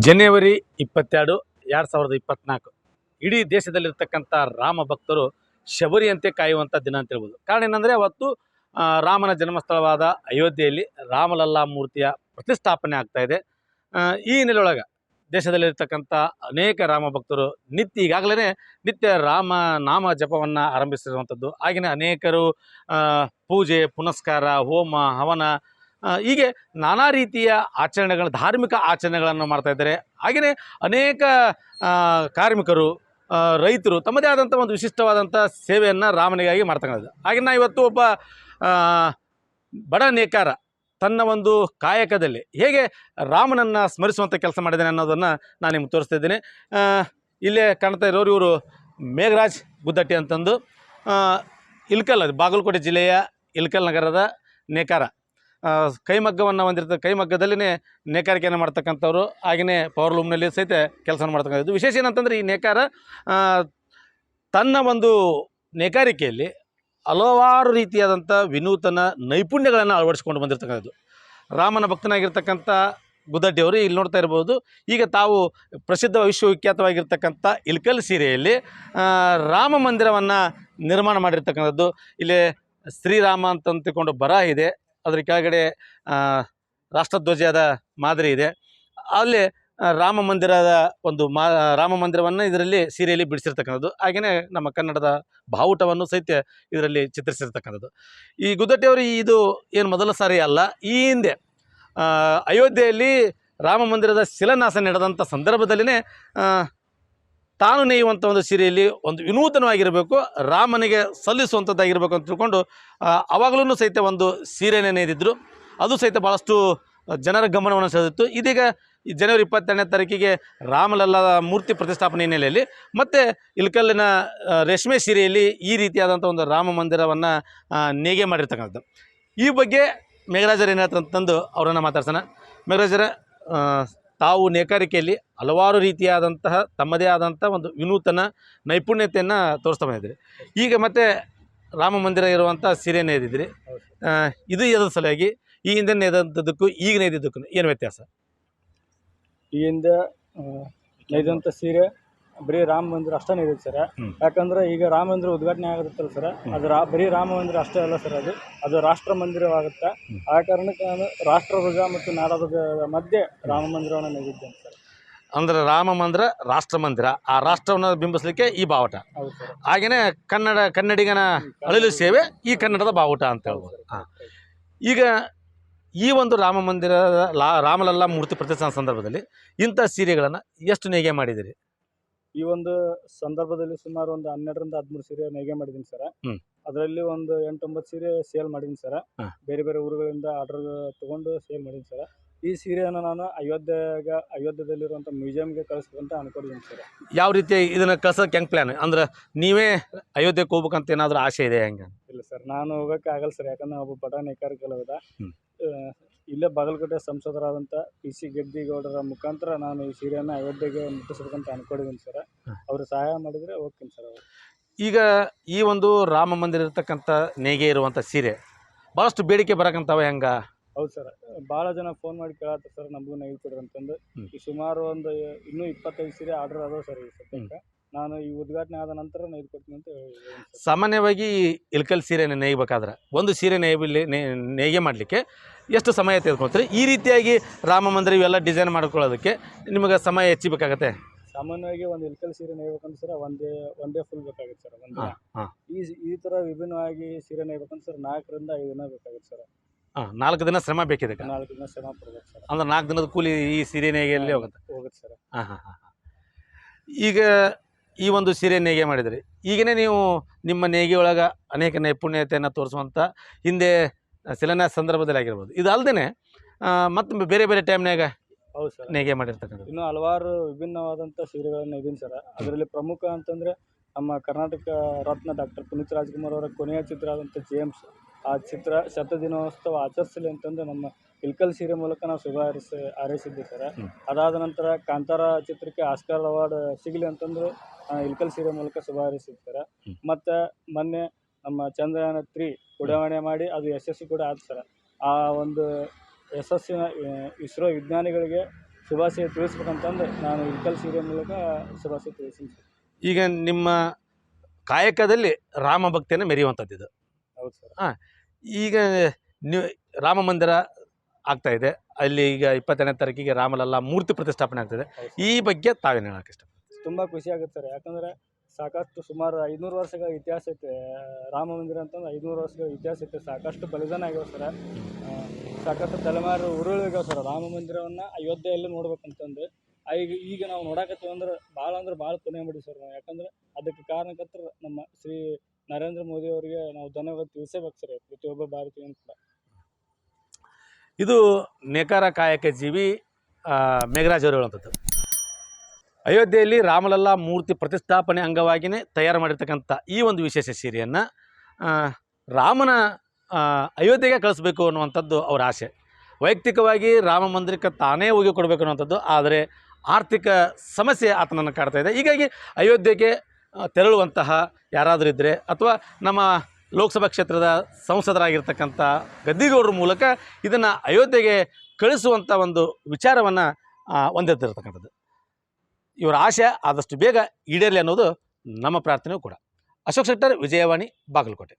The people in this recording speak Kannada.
ಜನವರಿ ಇಪ್ಪತ್ತೆರಡು, ಎರಡು ಸಾವಿರದ ಇಪ್ಪತ್ನಾಲ್ಕು. ಇಡೀ ದೇಶದಲ್ಲಿರ್ತಕ್ಕಂಥ ರಾಮ ಭಕ್ತರು ಶಬರಿಯಂತೆ ಕಾಯುವಂಥ ದಿನ ಅಂತ ಹೇಳ್ಬೋದು. ಕಾರಣ ಏನಂದರೆ ಅವತ್ತು ರಾಮನ ಜನ್ಮಸ್ಥಳವಾದ ಅಯೋಧ್ಯೆಯಲ್ಲಿ ರಾಮಲಲ್ಲಾ ಮೂರ್ತಿಯ ಪ್ರತಿಷ್ಠಾಪನೆ ಆಗ್ತಾ ಇದೆ. ಈ ನೆಲೆಯೊಳಗೆ ದೇಶದಲ್ಲಿರ್ತಕ್ಕಂಥ ಅನೇಕ ರಾಮ ಭಕ್ತರು ನಿತ್ಯ ಈಗಾಗಲೇ ನಿತ್ಯ ರಾಮ ನಾಮ ಜಪವನ್ನು ಆರಂಭಿಸಿರುವಂಥದ್ದು. ಹಾಗೆಯೇ ಅನೇಕರು ಪೂಜೆ, ಪುನಸ್ಕಾರ, ಹೋಮ, ಹವನ ಹೀಗೆ ನಾನಾ ರೀತಿಯ ಆಚರಣೆಗಳ, ಧಾರ್ಮಿಕ ಆಚರಣೆಗಳನ್ನು ಮಾಡ್ತಾ ಇದ್ದಾರೆ. ಹಾಗೆಯೇ ಅನೇಕ ಕಾರ್ಮಿಕರು ರೈತರು ತಮ್ಮದೇ ಆದಂಥ ಒಂದು ವಿಶಿಷ್ಟವಾದಂಥ ಸೇವೆಯನ್ನು ರಾಮನಿಗಾಗಿ ಮಾಡ್ತಕ್ಕಂಥದ್ದು ಹಾಗೆ ನಾ ಇವತ್ತು ಒಬ್ಬ ಬಡ ನೇಕಾರ ತನ್ನ ಒಂದು ಕಾಯಕದಲ್ಲಿ ಹೇಗೆ ರಾಮನನ್ನು ಸ್ಮರಿಸುವಂಥ ಕೆಲಸ ಮಾಡಿದ್ದೇನೆ ಅನ್ನೋದನ್ನು ನಾನು ನಿಮ್ಗೆ ತೋರಿಸ್ತಾ ಇದ್ದೀನಿ. ಇಲ್ಲೇ ಕಾಣ್ತಾ ಇರೋರು ಇವರು ಮೇಘರಾಜ್ ಗುದ್ದಟ್ಟಿ ಅಂತಂದು. ಇಲ್ಕಲ್ ಬಾಗಲಕೋಟೆ ಜಿಲ್ಲೆಯ ಇಲ್ಕಲ್ ನಗರದ ನೇಕಾರ. ಕೈಮಗ್ಗವನ್ನು ಹೊಂದಿರ್ತ ಕೈಮಗ್ಗದಲ್ಲಿನೇ ನೇಕಾರಿಕೆಯನ್ನು ಮಾಡ್ತಕ್ಕಂಥವ್ರು ಹಾಗೆಯೇ ಪವರ್ ಲೂಮ್ನಲ್ಲಿ ಸಹಿತ ಕೆಲಸ ಮಾಡ್ತಕ್ಕಂಥದ್ದು ವಿಶೇಷ ಏನಂತಂದರೆ, ಈ ನೇಕಾರ ತನ್ನ ಒಂದು ನೇಕಾರಿಕೆಯಲ್ಲಿ ಹಲವಾರು ರೀತಿಯಾದಂಥ ವಿನೂತನ ನೈಪುಣ್ಯಗಳನ್ನು ಅಳವಡಿಸ್ಕೊಂಡು ಬಂದಿರತಕ್ಕಂಥದ್ದು. ರಾಮನ ಭಕ್ತನಾಗಿರ್ತಕ್ಕಂಥ ಗುದ್ದಡ್ಡಿಯವರು ಇಲ್ಲಿ ನೋಡ್ತಾ ಇರ್ಬೋದು. ಈಗ ತಾವು ಪ್ರಸಿದ್ಧ ವಿಶ್ವವಿಖ್ಯಾತವಾಗಿರ್ತಕ್ಕಂಥ ಇಲ್ಕಲ್ ಸೀರೆಯಲ್ಲಿ ರಾಮ ಮಂದಿರವನ್ನು ನಿರ್ಮಾಣ ಮಾಡಿರ್ತಕ್ಕಂಥದ್ದು. ಇಲ್ಲಿ ಶ್ರೀರಾಮ ಅಂತ ತಿಳ್ಕೊಂಡು ಬರ ಇದೆ. ಅದರ ಕೆಳಗಡೆ ರಾಷ್ಟ್ರಧ್ವಜದ ಮಾದರಿ ಇದೆ. ಅಲ್ಲಿ ರಾಮ ಮಂದಿರದ ಒಂದು ಮಾ ರಾಮ ಮಂದಿರವನ್ನು ಇದರಲ್ಲಿ ಸೀರೆಯಲ್ಲಿ ಬಿಡಿಸಿರ್ತಕ್ಕಂಥದ್ದು. ಹಾಗೆಯೇ ನಮ್ಮ ಕನ್ನಡದ ಬಾವುಟವನ್ನು ಸಹಿತ ಇದರಲ್ಲಿ ಚಿತ್ರಿಸಿರ್ತಕ್ಕಂಥದ್ದು. ಈ ಗುದ್ದಟ್ಟಿಯವರು ಇದು ಏನು ಮೊದಲ ಸಾರಿ ಅಲ್ಲ, ಈ ಹಿಂದೆ ಅಯೋಧ್ಯೆಯಲ್ಲಿ ರಾಮ ಮಂದಿರದ ಶಿಲಾನ್ಯಾಸ ನಡೆದಂಥ ಸಂದರ್ಭದಲ್ಲಿನೇ ತಾನು ನೇಯುವಂಥ ಒಂದು ಸೀರೆಯಲ್ಲಿ ಒಂದು ವಿನೂತನವಾಗಿರಬೇಕು, ರಾಮನಿಗೆ ಸಲ್ಲಿಸುವಂಥದ್ದಾಗಿರಬೇಕು ಅಂತ ತಿಳ್ಕೊಂಡು ಅವಾಗಲೂ ಸಹಿತ ಒಂದು ಸೀರೆನೇ ನೇದಿದ್ರು. ಅದು ಸಹಿತ ಭಾಳಷ್ಟು ಜನರ ಗಮನವನ್ನು ಸೆಳೆದಿತ್ತು. ಇದೀಗ ಜನವರಿ ಇಪ್ಪತ್ತೆರಡನೇ ತಾರೀಕಿಗೆ ರಾಮಲಲ್ಲಾ ಮೂರ್ತಿ ಪ್ರತಿಷ್ಠಾಪನೆ ಹಿನ್ನೆಲೆಯಲ್ಲಿ ಮತ್ತು ಇಲ್ಕಲ್ಲಿನ ರೇಷ್ಮೆ ಸೀರೆಯಲ್ಲಿ ಈ ರೀತಿಯಾದಂಥ ಒಂದು ರಾಮ ಮಂದಿರವನ್ನು ನೇಗೆ ಮಾಡಿರ್ತಕ್ಕಂಥದ್ದು. ಈ ಬಗ್ಗೆ ಮೇಘರಾಜರು ಏನಾಯ್ತು ಅಂತಂದು ಅವರನ್ನು ಮಾತಾಡ್ಸೋಣ. ಮೇಘರಾಜರ ತಾವು ನೇಕಾರಿಕೆಯಲ್ಲಿ ಹಲವಾರು ರೀತಿಯಾದಂತಹ ತಮ್ಮದೇ ಆದಂಥ ಒಂದು ವಿನೂತನ ನೈಪುಣ್ಯತೆಯನ್ನು ತೋರಿಸ್ತಾ ಬಂದಿದ್ದೀರಿ. ಈಗ ಮತ್ತೆ ರಾಮ ಮಂದಿರ ಇರುವಂಥ ಸೀರೆ ನೇದಿದ್ರಿ ಇದು ಎದ್ರ ಸಲುವಾಗಿ? ಈ ಹಿಂದೆ ನೇದಂಥದ್ದಕ್ಕೂ ಈಗ ನೇದಿದ್ದಕ್ಕೂ ಏನು ವ್ಯತ್ಯಾಸ? ಈ ಹಿಂದೆ ನೇದಂಥ ಸೀರೆ ಬರೀ ರಾಮ ಮಂದಿರ ಅಷ್ಟೇ ಇದೆ ಸರ್. ಯಾಕಂದ್ರೆ ಈಗ ರಾಮ ಮಂದಿರ ಉದ್ಘಾಟನೆ ಆಗುತ್ತಲ್ಲ ಸರ್. ಅದು ರಾ ಬರೀ ರಾಮ ಮಂದಿರ ಅಷ್ಟೇ ಅಲ್ಲ ಸರ್ ಅದು. ಅದು ರಾಷ್ಟ್ರ ಮಂದಿರವಾಗುತ್ತೆ. ಆ ಕಾರಣಕ್ಕೆ ನಾನು ರಾಷ್ಟ್ರಧ್ವಜ ಮತ್ತು ನಾಡಧ್ವಜದ ಮಧ್ಯೆ ರಾಮ ಮಂದಿರವನ್ನು ನೇದಿದ್ದೇನೆ ಸರ್. ಅಂದ್ರೆ ರಾಮ ಮಂದಿರ ರಾಷ್ಟ್ರ ಮಂದಿರ ಆ ರಾಷ್ಟ್ರವನ್ನು ಬಿಂಬಿಸಲಿಕ್ಕೆ ಈ ಬಾವುಟ. ಹೌದು ಸರ್. ಹಾಗೆಯೇ ಕನ್ನಡ ಕನ್ನಡಿಗನ ಅಳಿಲು ಸೇವೆ ಈ ಕನ್ನಡದ ಬಾವುಟ ಅಂತ ಹೇಳ್ಬೋದು. ಹಾಂ. ಈಗ ಈ ಒಂದು ರಾಮ ಮಂದಿರದ ಲಾ ರಾಮಲಲ್ಲಾ ಮೂರ್ತಿ ಪ್ರತಿಷ್ಠಾನ ಸಂದರ್ಭದಲ್ಲಿ ಇಂಥ ಸೀರೆಗಳನ್ನು ಎಷ್ಟು ನೇಗೆ ಮಾಡಿದಿರಿ ಈ ಒಂದು ಸಂದರ್ಭದಲ್ಲಿ ಸುಮಾರು ಒಂದು ಹನ್ನೆರಡರಿಂದ ಹದಿಮೂರು ಸೀರೆ ನೇಯ್ಗೆ ಮಾಡಿದ್ದೀನಿ ಸರ್. ಹ್ಮ್. ಅದರಲ್ಲಿ ಒಂದು ಎಂಟೊಂಬತ್ತು ಸೀರೆ ಸೇಲ್ ಮಾಡಿದ್ದೀನಿ ಸರ್. ಹಾ. ಬೇರೆ ಬೇರೆ ಊರುಗಳಿಂದ ಆರ್ಡರ್ ತಗೊಂಡು ಸೇಲ್ ಮಾಡಿದ್ದೀನಿ ಸರ್. ಈ ಸೀರೆಯನ್ನು ನಾನು ಅಯೋಧ್ಯೆಗ ಅಯೋಧ್ಯದಲ್ಲಿರುವಂಥ ಮ್ಯೂಸಿಯಂಗೆ ಕಳಿಸ್ಬೇಕಂತ ಅನ್ಕೊಂಡಿದ್ದೀನಿ ಸರ್. ಯಾವ ರೀತಿ ಇದನ್ನು ಕಳ್ಸೋಕೆ ಹೆಂಗೆ ಪ್ಲ್ಯಾನ್ ಅಂದ್ರೆ ನೀವೇ ಅಯೋಧ್ಯೆಗೆ ಹೋಗ್ಬೇಕಂತ ಏನಾದರೂ ಆಸೆ ಇದೆ ಹೆಂಗೆ? ಇಲ್ಲ ಸರ್ ನಾನು ಹೋಗಕ್ಕೆ ಆಗಲ್ಲ ಸರ್. ಯಾಕಂದ್ರೆ ಒಬ್ಬ ಬಡ ನೇಕಾರಿಕಲವಿದ ಹ್ಮ್. ಇಲ್ಲೇ ಬಾಗಲಕೋಟೆ ಸಂಸದರಾದಂಥ ಪಿ ಸಿ ಗದ್ದಿಗೌಡರ ಮುಖಾಂತರ ನಾನು ಈ ಸೀರೆಯನ್ನು ಅಯೋಧ್ಯೆಗೆ ಮುಟ್ಟಿಸ್ಬೇಕಂತ ಅನ್ಕೊಂಡಿದ್ದೀನಿ ಸರ್. ಅವರು ಸಹಾಯ ಮಾಡಿದರೆ ಹೋಗ್ತೀನಿ ಸರ್ ಅವ್ರು. ಈಗ ಈ ಒಂದು ರಾಮ ಮಂದಿರ ಇರ್ತಕ್ಕಂಥ ನೇಗೆ ಇರುವಂಥ ಸೀರೆ ಭಾಳಷ್ಟು ಬೇಡಿಕೆ ಬರಕಂತಾವ ಹೆಂಗ? ಹೌದು ಸರ್. ಭಾಳ ಜನ ಫೋನ್ ಮಾಡಿ ಕೇಳತ್ತ ಸರ್ ನಮಗೂ ನೈಲ್ ಕೊಡ್ರಿ ಅಂತಂದು. ಈ ಸುಮಾರು ಒಂದು ಇನ್ನೂ ಇಪ್ಪತ್ತೈದು ಸೀರೆ ಆರ್ಡರ್ ಅದಾವೆ ಸರ್ ಈ ಸದ್ಯಕ್ಕೆ. ನಾನು ಈ ಉದ್ಘಾಟನೆ ಆದ ನಂತರ ನೈದು ಕೊಡ್ತೀನಿ ಅಂತ ಹೇಳಿ ಸಾಮಾನ್ಯವಾಗಿ ಇಲ್ಕಲ್ ಸೀರೆನ ನೇಯ್ಬೇಕಾದ್ರೆ ಒಂದು ಸೀರೆ ನೇಯ್ಬಿಲ್ಲಿ ನೇಯ್ಗೆ ಮಾಡಲಿಕ್ಕೆ ಎಷ್ಟು ಸಮಯ ತೆಗೆದುಕೊಳ್ತೀರಿ? ಈ ರೀತಿಯಾಗಿ ರಾಮ ಮಂದಿರ ಇವೆಲ್ಲ ಡಿಸೈನ್ ಮಾಡ್ಕೊಳ್ಳೋದಕ್ಕೆ ನಿಮಗೆ ಸಮಯ ಹೆಚ್ಚಿಬೇಕಾಗತ್ತೆ? ಸಾಮಾನ್ಯವಾಗಿ ಒಂದು ಇಲ್ಕಲ್ ಸೀರೆ ನೇಯ್ಬೇಕಂದ್ರೆ ಸರ್ ಒಂದೇ ಒಂದೇ ಫುಲ್ ಬೇಕಾಗುತ್ತೆ ಸರ್ ಒಂದು. ಈ ಈ ಥರ ವಿಭಿನ್ನವಾಗಿ ಸೀರೆ ನೇಯ್ಬೇಕಂದ್ರೆ ಸರ್ ನಾಲ್ಕರಿಂದ ಐದು ದಿನ ಬೇಕಾಗುತ್ತೆ ಸರ್. ಹಾಂ ನಾಲ್ಕು ದಿನ ಶ್ರಮ ಬೇಕಿದೆ ನಾಲ್ಕು ದಿನ ಶ್ರಮ ಪಡ್ಬೇಕು ಸರ್. ಅಂದ್ರೆ ನಾಲ್ಕು ದಿನದ ಕೂಲಿ ಈ ಸೀರೆ ನೇಯ್ಗೆಯಲ್ಲಿ ಹೋಗುತ್ತೆ? ಹೋಗುತ್ತೆ ಸರ್. ಹಾಂ ಹಾಂ ಹಾಂ. ಈಗ ಈ ಒಂದು ಸೀರೆ ನೇಯ್ಗೆ ಮಾಡಿದ್ರಿ. ಈಗನೇ ನೀವು ನಿಮ್ಮ ನೇಯ್ಗೆ ಒಳಗೆ ಅನೇಕ ನೈಪುಣ್ಯತೆಯನ್ನು ತೋರಿಸುವಂಥ ಹಿಂದೆ ಶಿಲಾನ್ಯಾಸ ಸಂದರ್ಭದಲ್ಲಿ ಆಗಿರ್ಬೋದು. ಇದು ಅಲ್ಲದೆ ಮತ್ತು ಬೇರೆ ಬೇರೆ ಟೈಮ್ನಾಗ ಹೌದು ಸರ್. ನೇಯ್ಗೆ ಮಾಡಿರ್ತಕ್ಕಂಥ ಇನ್ನು ಹಲವಾರು ವಿಭಿನ್ನವಾದಂಥ ಸೀರೆಗಳನ್ನು ಇದೀನಿ ಸರ್. ಅದರಲ್ಲಿ ಪ್ರಮುಖ ಅಂತಂದರೆ ನಮ್ಮ ಕರ್ನಾಟಕ ರತ್ನ ಡಾಕ್ಟರ್ ಪುನೀತ್ ರಾಜ್ಕುಮಾರ್ ಅವರ ಕೊನೆಯ ಚಿತ್ರ ಆದಂಥ ಜೇಮ್ಸ್ ಆ ಚಿತ್ರ ಶತದಿನೋತ್ಸವ ಆಚರಿಸಲಿ ಅಂತಂದ್ರೆ ನಮ್ಮ ಇಲ್ಕಲ್ ಸೀರೆ ಮೂಲಕ ನಾವು ಶುಭ ಹಾರೈಸಿ ಹಾರೈಸಿದ್ದೆ ಸರ್. ಅದಾದ ನಂತರ ಕಾಂತಾರ ಚಿತ್ರಕ್ಕೆ ಆಸ್ಕರ್ ಅವಾರ್ಡ್ ಸಿಗಲಿ ಅಂತಂದು ಆ, ಇಲ್ಕಲ್ ಸೀರೆ ಮೂಲಕ ಶುಭ ಹಾರೈಸಿದ್ದೆ ಸರ್. ಮತ್ತು ಮೊನ್ನೆ ನಮ್ಮ ಚಂದ್ರಯಾನ ತ್ರೀ ಉಡಾವಣೆ ಮಾಡಿ ಅದು ಯಶಸ್ವಿ ಕೂಡ ಆಯ್ತು ಸರ್. ಆ ಒಂದು ಯಶಸ್ಸಿನ ಇಸ್ರೋ ವಿಜ್ಞಾನಿಗಳಿಗೆ ಶುಭಾಶಯ ತಿಳಿಸ್ಬೇಕಂತಂದು ನಾನು ಇಲ್ಕಲ್ ಸೀರೆ ಮೂಲಕ ಶುಭಾಶಯ ಸರ್. ಈಗ ನಿಮ್ಮ ಕಾಯಕದಲ್ಲಿ ರಾಮ ಭಕ್ತಿಯನ್ನು ಮೆರೆಯುವಂಥದ್ದು ಇದು ಹೌದು ಸರ್. ಈಗ ನೀವು ರಾಮ ಮಂದಿರ ಆಗ್ತಾ ಇದೆ. ಅಲ್ಲಿ ಈಗ ಇಪ್ಪತ್ತೆರಡನೇ ತಾರೀಕಿಗೆ ರಾಮಲಲ್ಲ ಮೂರ್ತಿ ಪ್ರತಿಷ್ಠಾಪನೆ ಆಗ್ತಿದೆ. ಈ ಬಗ್ಗೆ ತಾವೇನು ಹೇಳಕ್ಕೆ ಇಷ್ಟ? ತುಂಬ ಖುಷಿ ಆಗುತ್ತೆ ಸರ್. ಯಾಕಂದ್ರೆ ಸಾಕಷ್ಟು ಸುಮಾರು ಐದುನೂರು ವರ್ಷಗಳ ಇತಿಹಾಸ ಐತೆ. ರಾಮ ಮಂದಿರ ಅಂತಂದ್ರೆ ಐದುನೂರು ವರ್ಷಗಳ ಇತಿಹಾಸ ಐತೆ. ಸಾಕಷ್ಟು ಬಲಿದಾನ ಆಗ್ಯಾವ ಸರ್. ಸಾಕಷ್ಟು ತಲೆಮಾರು ಉರುಳಿಗ್ಯಾವ ಸರ್. ರಾಮ ಮಂದಿರವನ್ನು ಅಯೋಧ್ಯೆಯಲ್ಲಿ ನೋಡ್ಬೇಕಂತಂದು. ಈಗ ಈಗ ನಾವು ನೋಡಕತ್ತೀವಿ ಅಂದ್ರೆ ಭಾಳ ಅಂದ್ರೆ ಭಾಳ ಪುಣ್ಯ ಮಾಡಿ ಸರ್ ನಾವು. ಯಾಕಂದ್ರೆ ಅದಕ್ಕೆ ಕಾರಣಕರ್ತರು ನಮ್ಮ ಶ್ರೀ ನರೇಂದ್ರ ಮೋದಿ ಅವರಿಗೆ ನಾವು ಧನ್ಯವಾದ ತಿಳಿಸಬೇಕು ಸರ್. ಪ್ರತಿಯೊಬ್ಬ ಭಾರತೀಯ ಕೂಡ. ಇದು ನೇಕಾರ ಕಾಯಕ ಜೀವಿ ಮೇಘರಾಜ್ ಅವರು ಹೇಳುವಂಥದ್ದು. ಅಯೋಧ್ಯೆಯಲ್ಲಿ ರಾಮಲಲ್ಲಾ ಮೂರ್ತಿ ಪ್ರತಿಷ್ಠಾಪನೆ ಅಂಗವಾಗಿಯೇ ತಯಾರು ಮಾಡಿರ್ತಕ್ಕಂಥ ಈ ಒಂದು ವಿಶೇಷ ಸೀರೆಯನ್ನು ರಾಮನ ಅಯೋಧ್ಯೆಗೆ ಕಳಿಸ್ಬೇಕು ಅನ್ನುವಂಥದ್ದು ಅವರ ಆಸೆ. ವೈಯಕ್ತಿಕವಾಗಿ ರಾಮ ಮಂದಿರಕ್ಕೆ ತಾನೇ ಹೋಗಿ ಕೊಡಬೇಕು ಅನ್ನುವಂಥದ್ದು, ಆದರೆ ಆರ್ಥಿಕ ಸಮಸ್ಯೆ ಆತನನ್ನು ಕಾಡ್ತಾ ಇದೆ. ಹೀಗಾಗಿ ಅಯೋಧ್ಯೆಗೆ ತೆರಳುವಂತಹ ಯಾರಾದರೂ ಇದ್ದರೆ ಅಥವಾ ನಮ್ಮ ಲೋಕಸಭಾ ಕ್ಷೇತ್ರದ ಸಂಸದರಾಗಿರ್ತಕ್ಕಂಥ ಗದ್ದಿಗೌಡರ ಮೂಲಕ ಇದನ್ನು ಅಯೋಧ್ಯೆಗೆ ಕಳಿಸುವಂಥ ಒಂದು ವಿಚಾರವನ್ನು ಹೊಂದಿರ್ತಿರ್ತಕ್ಕಂಥದ್ದು ಇವರ ಆಶೆ ಆದಷ್ಟು ಬೇಗ ಈಡೇರಲಿ ಅನ್ನೋದು ನಮ್ಮ ಪ್ರಾರ್ಥನೆಯೂ ಕೂಡ. ಅಶೋಕ್ ಶೆಟ್ಟರ್ ವಿಜಯವಾಣಿ, ಬಾಗಲಕೋಟೆ.